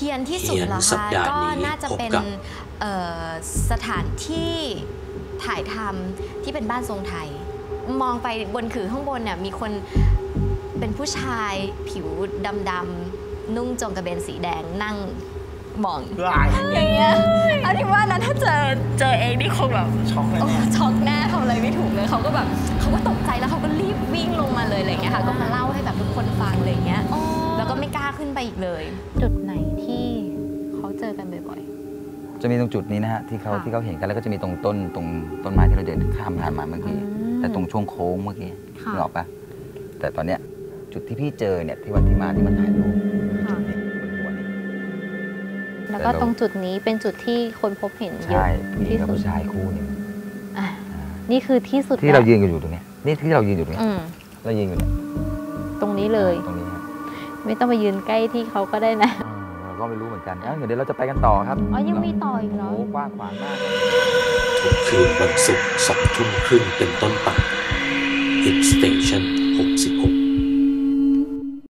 เฮียนที่สุดเหรอเฮียนสัปคะดาห์ก็นี้น่าจะพบเป็นกับเอ่อสถานที่ถ่ายทำที่เป็นบ้านทรงไทย มองไปบนขือข้างบนเนี่ยมีคนเป็นผู้ชายผิวดำๆนุ่งจงกระเบนสีแดงนั่งมองอย่างเงี้ยอันที่ว่านะถ้าเจอเจอเองนี่คงแบบช็อกเลยโอ้เนี่ยช็อกแน่ทำอะไรไม่ถูกเลยเขาก็แบบเขาก็ตกใจแล้วเขาก็รีบวิ่งลงมาเลยอะไรอย่างเงี้ยค่ะ ก็มาเล่าให้แบบทุกคนฟังอะไรอย่างเงี้ย แล้วก็ไม่กล้าขึ้นไปอีกเลย จุดไหนที่เขาเจอกันบ่อยจะมีตรงจุดนี้นะฮะที่เขาค่ะที่เขาเห็นกันแล้วก็จะมีตรงต้นตรงต้นไม้ที่เราเดินข้ามผ่านมาเมื่อกี้อืมแต่ตรงช่วงโค้งเมื่อกี้ค่ะนึกออกปะแต่ตอนเนี้ยจุดที่พี่เจอเนี่ยที่วันที่มาที่มันถ่ายรูปๆค่ะนี่บนหัวนี่แล้วก็ตรงจุดนี้เป็นจุดที่คนพบเห็นเยอะใช่ผู้หญิงที่กับสุดผู้ชายคู่หนึงอะนี่คือที่สุดที่เราแล้วยืนกันอยู่ตรงเนี้ยนี่ที่เรายืนอยู่ตรงเนี้ยอืมเรายืนอยู่เนี่ยตรงนี้เลยตรงนี้ฮะ ไม่ต้องไปยืนใกล้ที่เขาก็ได้นะอืมเราก็ไม่รู้เหมือนกันเอ้าเดี๋ยวเราจะไปกันต่อครับอ๋อยังมีต่ออีกเหรอโอ้โหกว้างขวางมากทุกคืนวันศุกร์สองทุ่มครึ่งเป็นต้นไป Hit Station 66